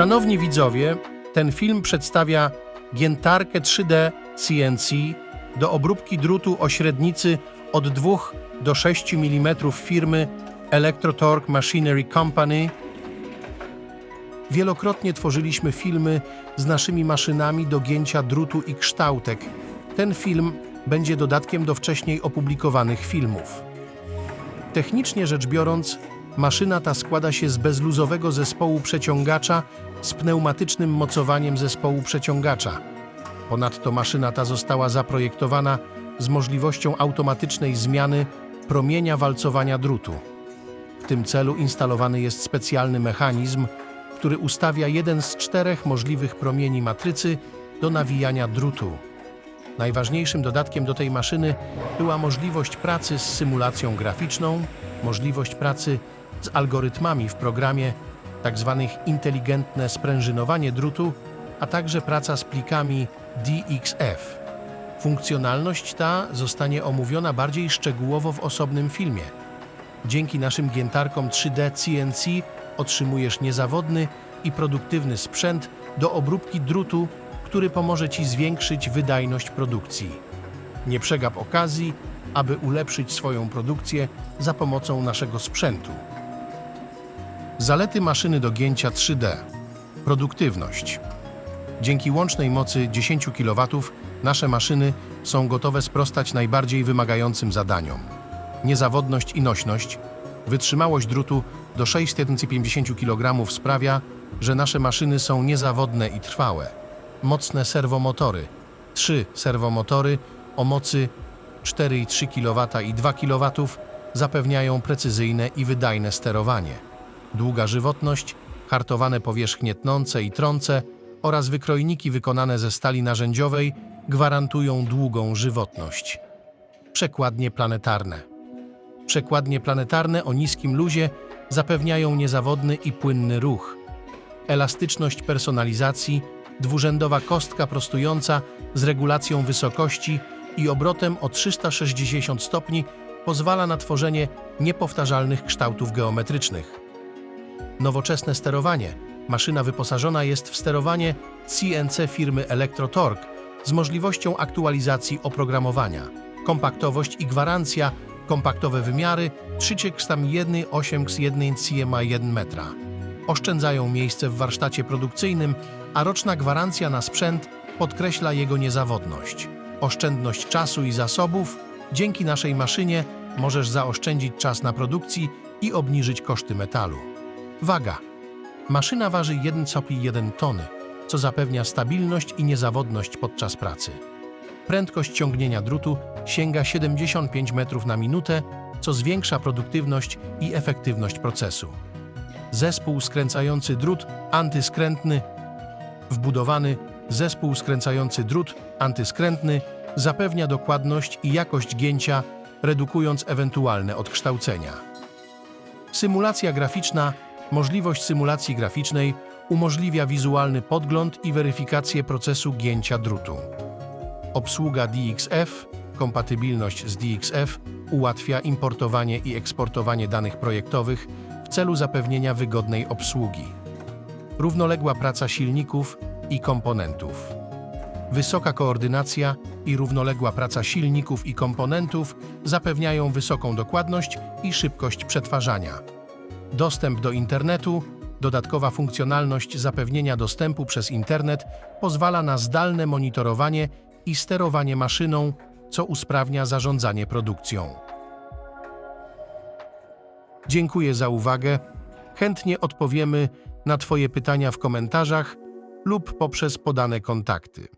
Szanowni widzowie, ten film przedstawia giętarkę 3D CNC do obróbki drutu o średnicy od 2 do 6 mm firmy Electrotorque Machinery Company. Wielokrotnie tworzyliśmy filmy z naszymi maszynami do gięcia drutu i kształtek. Ten film będzie dodatkiem do wcześniej opublikowanych filmów. Technicznie rzecz biorąc, maszyna ta składa się z bezluzowego zespołu przeciągacza z pneumatycznym mocowaniem zespołu przeciągacza. Ponadto maszyna ta została zaprojektowana z możliwością automatycznej zmiany promienia walcowania drutu. W tym celu instalowany jest specjalny mechanizm, który ustawia jeden z czterech możliwych promieni matrycy do nawijania drutu. Najważniejszym dodatkiem do tej maszyny była możliwość pracy z symulacją graficzną, możliwość pracy z algorytmami w programie, tzw. inteligentne sprężynowanie drutu, a także praca z plikami DXF. Funkcjonalność ta zostanie omówiona bardziej szczegółowo w osobnym filmie. Dzięki naszym giętarkom 3D CNC otrzymujesz niezawodny i produktywny sprzęt do obróbki drutu, który pomoże Ci zwiększyć wydajność produkcji. Nie przegap okazji, aby ulepszyć swoją produkcję za pomocą naszego sprzętu. Zalety maszyny do gięcia 3D. Produktywność. Dzięki łącznej mocy 10 kW nasze maszyny są gotowe sprostać najbardziej wymagającym zadaniom. Niezawodność i nośność, wytrzymałość drutu do 650 kg sprawia, że nasze maszyny są niezawodne i trwałe. Mocne serwomotory. Trzy serwomotory o mocy 4,3 kW i 2 kW zapewniają precyzyjne i wydajne sterowanie. Długa żywotność, hartowane powierzchnie tnące i trące oraz wykrojniki wykonane ze stali narzędziowej gwarantują długą żywotność. Przekładnie planetarne. Przekładnie planetarne o niskim luzie zapewniają niezawodny i płynny ruch. Elastyczność personalizacji, dwurzędowa kostka prostująca z regulacją wysokości i obrotem o 360 stopni pozwala na tworzenie niepowtarzalnych kształtów geometrycznych. Nowoczesne sterowanie. Maszyna wyposażona jest w sterowanie CNC firmy Electrotorque z możliwością aktualizacji oprogramowania. Kompaktowość i gwarancja, kompaktowe wymiary 3,1 8,1 cm 1 metra. Oszczędzają miejsce w warsztacie produkcyjnym, a roczna gwarancja na sprzęt podkreśla jego niezawodność. Oszczędność czasu i zasobów. Dzięki naszej maszynie możesz zaoszczędzić czas na produkcji i obniżyć koszty metalu. Waga. Maszyna waży 1,1 tony, co zapewnia stabilność i niezawodność podczas pracy. Prędkość ciągnięcia drutu sięga 75 metrów na minutę, co zwiększa produktywność i efektywność procesu. Zespół skręcający drut antyskrętny Wbudowany zespół skręcający drut antyskrętny zapewnia dokładność i jakość gięcia, redukując ewentualne odkształcenia. Symulacja graficzna Możliwość symulacji graficznej umożliwia wizualny podgląd i weryfikację procesu gięcia drutu. Obsługa DXF, kompatybilność z DXF ułatwia importowanie i eksportowanie danych projektowych w celu zapewnienia wygodnej obsługi. Równoległa praca silników i komponentów. Wysoka koordynacja i równoległa praca silników i komponentów zapewniają wysoką dokładność i szybkość przetwarzania. Dostęp do internetu, dodatkowa funkcjonalność zapewnienia dostępu przez internet pozwala na zdalne monitorowanie i sterowanie maszyną, co usprawnia zarządzanie produkcją. Dziękuję za uwagę. Chętnie odpowiemy na Twoje pytania w komentarzach lub poprzez podane kontakty.